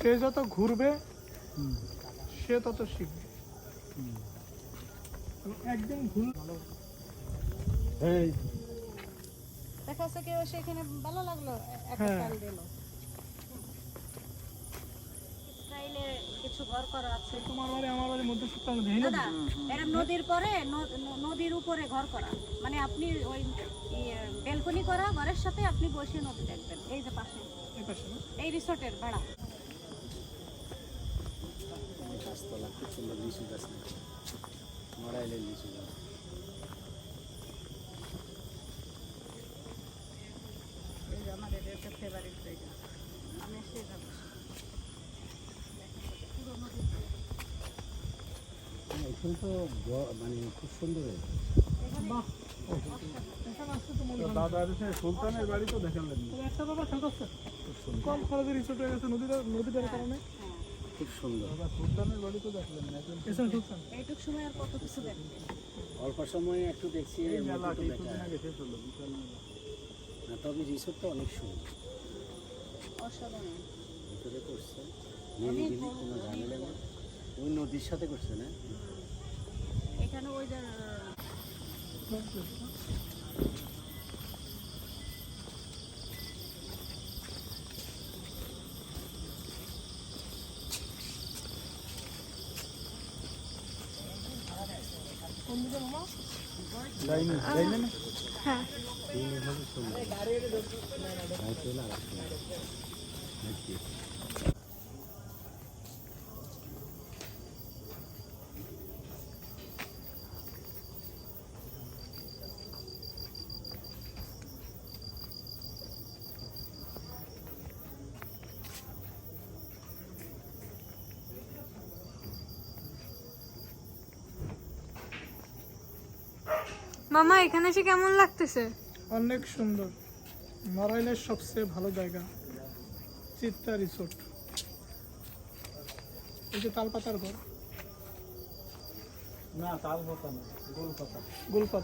যে যত ঘুরবে সে তত শিখবে। একদিন ঘুর দেখা যাচ্ছে কেউ সেখানে ভালো লাগল একটা হ্যাঁ। দিল। স্টাইলে ঘর করা আছে। তোমার বাড়ি আমার বাড়ির মধ্যে দাদা এরকম নদীর পরে নদীর উপরে ঘর করা। মানে আপনি ওই বেলকনি করা ঘরের সাথে আপনি বসে নদী দেখবেন। এই যে পাশে। এই পাশে না? এই রিসোর্টের ভাড়া। গাছতলা খুব সুন্দর লিচু গাছ মরাইলের লিচু গাছ। আমাদের একটা ফেভারিট জায়গা। এখানে তো মানে খুব সুন্দর হয়েছে। মনে হয় সুলতানের বাড়ি তো দেখালেন একটা ব্যাপার কম খরচে রিসোর্ট হয়ে গেছে নদীটা নদীটার কারণে। হ্যাঁ খুব সুন্দর। সুলতানের বাড়ি তো দেখলেন এইটুক সময় আর কত কিছু দেখবে অল্প সময়ে একটু দেখছি না তবে রিসোর্টটা অনেক সুন্দর। অসাধারণ। ভিতরে করছে কোনো ঝামেলা ওই নদীর সাথে করছে না? এখানে ওই যে কোন দিকে মামা লাইনে লাইনে না এইভাবে মামা এখানে এসে কেমন লাগতেছে? অনেক সুন্দর। নড়াইলের সবচেয়ে ভালো জায়গা চিত্তা রিসোর্ট। এই যে তালপাতার ঘর। না তালপাতা না গোলপাতা। গোলপাতা।